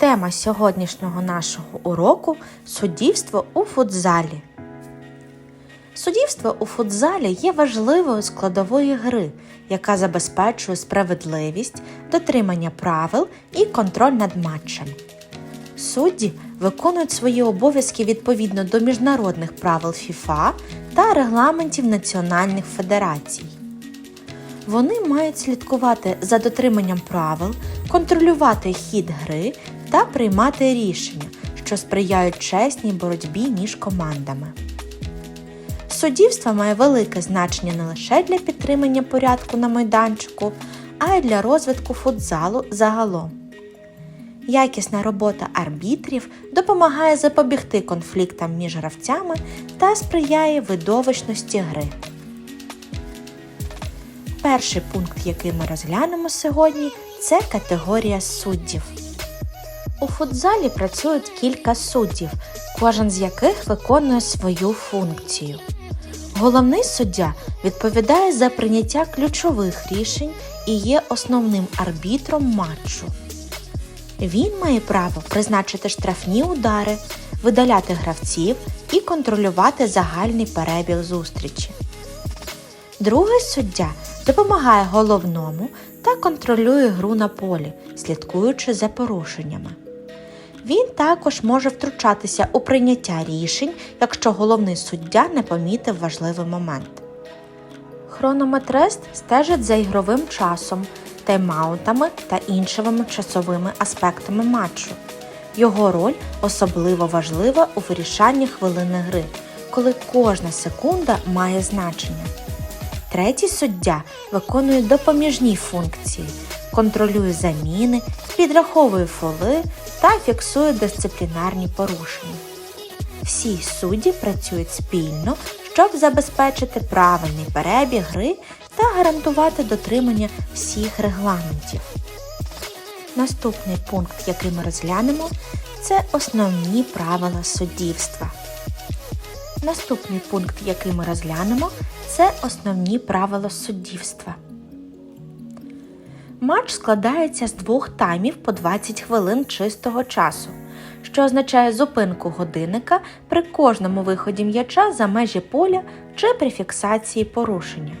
Тема сьогоднішнього нашого уроку суддівство у футзалі. Суддівство у футзалі є важливою складовою гри, яка забезпечує справедливість, дотримання правил і контроль над матчем. Судді виконують свої обов'язки відповідно до міжнародних правил ФІФА та регламентів національних федерацій. Вони мають слідкувати за дотриманням правил, контролювати хід гри та приймати рішення, що сприяють чесній боротьбі між командами. Суддівство має велике значення не лише для підтримання порядку на майданчику, а й для розвитку футзалу загалом. Якісна робота арбітрів допомагає запобігти конфліктам між гравцями та сприяє видовищності гри. Перший пункт, який ми розглянемо сьогодні, це категорія суддів. У футзалі працюють кілька суддів, кожен з яких виконує свою функцію. Головний суддя відповідає за прийняття ключових рішень і є основним арбітром матчу. Він має право призначити штрафні удари, видаляти гравців і контролювати загальний перебіг зустрічі. Другий суддя допомагає головному та контролює гру на полі, слідкуючи за порушеннями. Він також може втручатися у прийняття рішень, якщо головний суддя не помітив важливий момент. Хронометрист стежить за ігровим часом, тайм-аутами та іншими часовими аспектами матчу. Його роль особливо важлива у вирішанні хвилини гри, коли кожна секунда має значення. Третій суддя виконує допоміжні функції, контролює заміни, підраховує фоли та фіксує дисциплінарні порушення. Всі судді працюють спільно, щоб забезпечити правильний перебіг гри та гарантувати дотримання всіх регламентів. Наступний пункт, який ми розглянемо, це основні правила суддівства. Наступний пункт, який ми розглянемо, це основні правила суддівства. Матч складається з двох таймів по 20 хвилин чистого часу, що означає зупинку годинника при кожному виході м'яча за межі поля чи при фіксації порушення.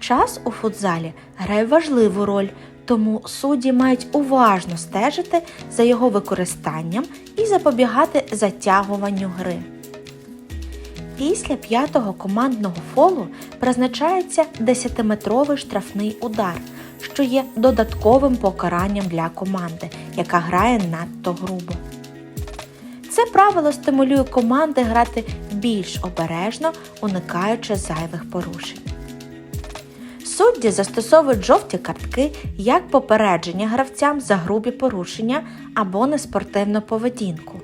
Час у футзалі грає важливу роль, тому судді мають уважно стежити за його використанням і запобігати затягуванню гри. Після п'ятого командного фолу призначається 10-метровий штрафний удар, що є додатковим покаранням для команди, яка грає надто грубо. Це правило стимулює команди грати більш обережно, уникаючи зайвих порушень. Судді застосовують жовті картки як попередження гравцям за грубі порушення або неспортивну поведінку.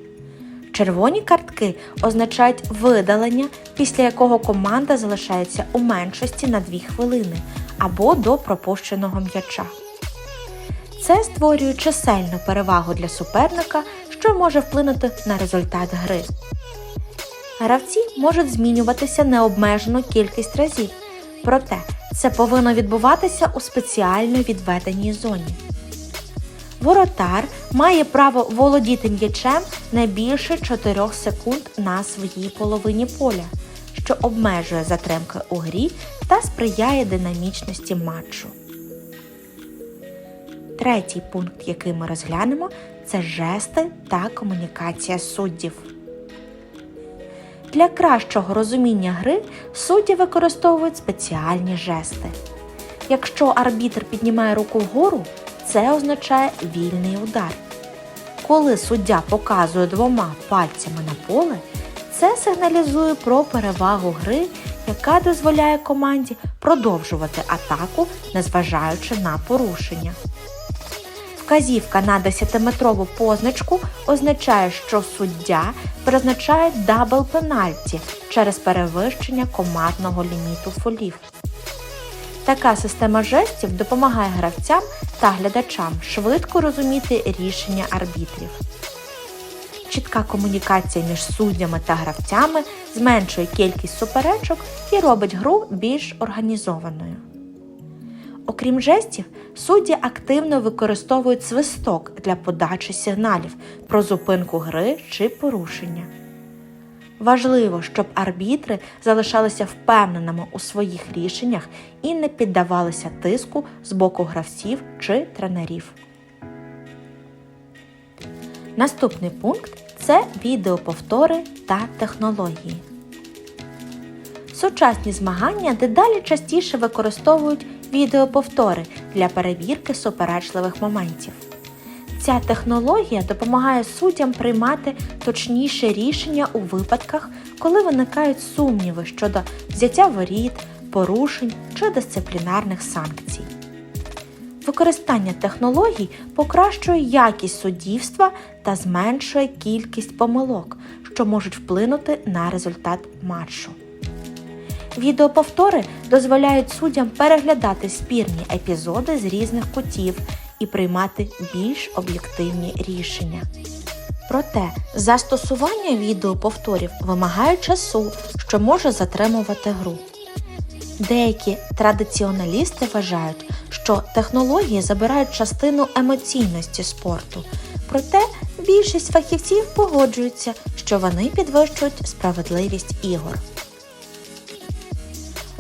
Червоні картки означають видалення, після якого команда залишається у меншості на 2 хвилини або до пропущеного м'яча. Це створює чисельну перевагу для суперника, що може вплинути на результат гри. Гравці можуть змінюватися необмежену кількість разів, проте це повинно відбуватися у спеціально відведеній зоні. Воротар має право володіти м'ячем не більше 4 секунд на своїй половині поля, що обмежує затримки у грі та сприяє динамічності матчу. Третій пункт, який ми розглянемо, це жести та комунікація суддів. Для кращого розуміння гри судді використовують спеціальні жести. Якщо арбітр піднімає руку вгору, це означає вільний удар. Коли суддя показує двома пальцями на поле, це сигналізує про перевагу гри, яка дозволяє команді продовжувати атаку, незважаючи на порушення. Вказівка на 10-метрову позначку означає, що суддя призначає дабл пенальті через перевищення командного ліміту фолів. Така система жестів допомагає гравцям та глядачам швидко розуміти рішення арбітрів. Чітка комунікація між суддями та гравцями зменшує кількість суперечок і робить гру більш організованою. Окрім жестів, судді активно використовують свисток для подачі сигналів про зупинку гри чи порушення. Важливо, щоб арбітри залишалися впевненими у своїх рішеннях і не піддавалися тиску з боку гравців чи тренерів. Наступний пункт це відеоповтори та технології. Сучасні змагання дедалі частіше використовують відеоповтори для перевірки суперечливих моментів. Ця технологія допомагає суддям приймати точніше рішення у випадках, коли виникають сумніви щодо взяття воріт, порушень чи дисциплінарних санкцій. Використання технологій покращує якість суддівства та зменшує кількість помилок, що можуть вплинути на результат матчу. Відеоповтори дозволяють суддям переглядати спірні епізоди з різних кутів і приймати більш об'єктивні рішення. Проте застосування відеоповторів вимагає часу, що може затримувати гру. Деякі традиціоналісти вважають, що технології забирають частину емоційності спорту, проте більшість фахівців погоджуються, що вони підвищують справедливість ігор.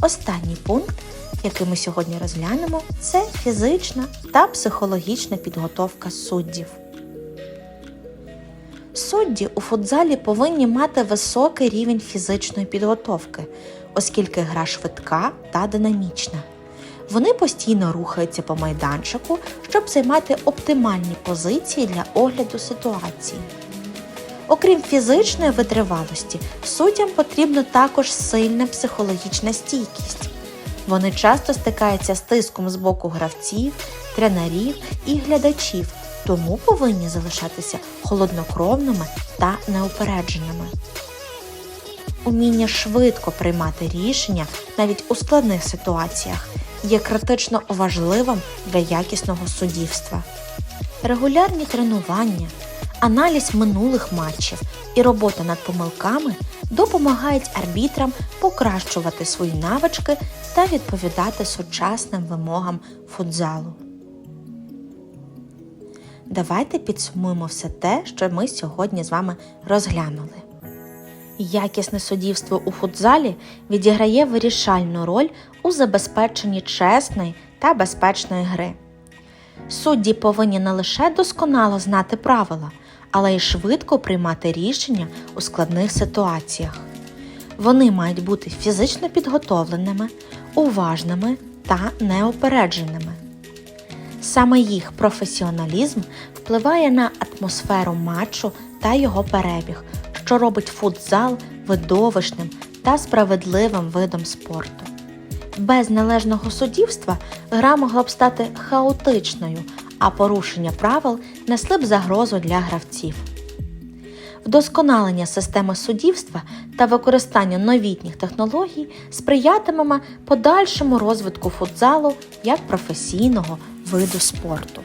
Останній пункт, який ми сьогодні розглянемо, це фізична та психологічна підготовка суддів. Судді у футзалі повинні мати високий рівень фізичної підготовки, оскільки гра швидка та динамічна. Вони постійно рухаються по майданчику, щоб займати оптимальні позиції для огляду ситуації. Окрім фізичної витривалості, суддям потрібна також сильна психологічна стійкість. Вони часто стикаються з тиском з боку гравців, тренерів і глядачів, тому повинні залишатися холоднокровними та неупередженими. Уміння швидко приймати рішення навіть у складних ситуаціях є критично важливим для якісного суддівства. Регулярні тренування, аналіз минулих матчів і робота над помилками допомагають арбітрам покращувати свої навички та відповідати сучасним вимогам футзалу. Давайте підсумуємо все те, що ми сьогодні з вами розглянули. Якісне суддівство у футзалі відіграє вирішальну роль у забезпеченні чесної та безпечної гри. Судді повинні не лише досконало знати правила, але й швидко приймати рішення у складних ситуаціях. Вони мають бути фізично підготовленими, уважними та неопередженими. Саме їх професіоналізм впливає на атмосферу матчу та його перебіг, що робить футзал видовищним та справедливим видом спорту. Без належного суддівства гра могла б стати хаотичною, а порушення правил несли б загрозу для гравців. Вдосконалення системи суддівства та використання новітніх технологій сприятиме подальшому розвитку футзалу як професійного виду спорту.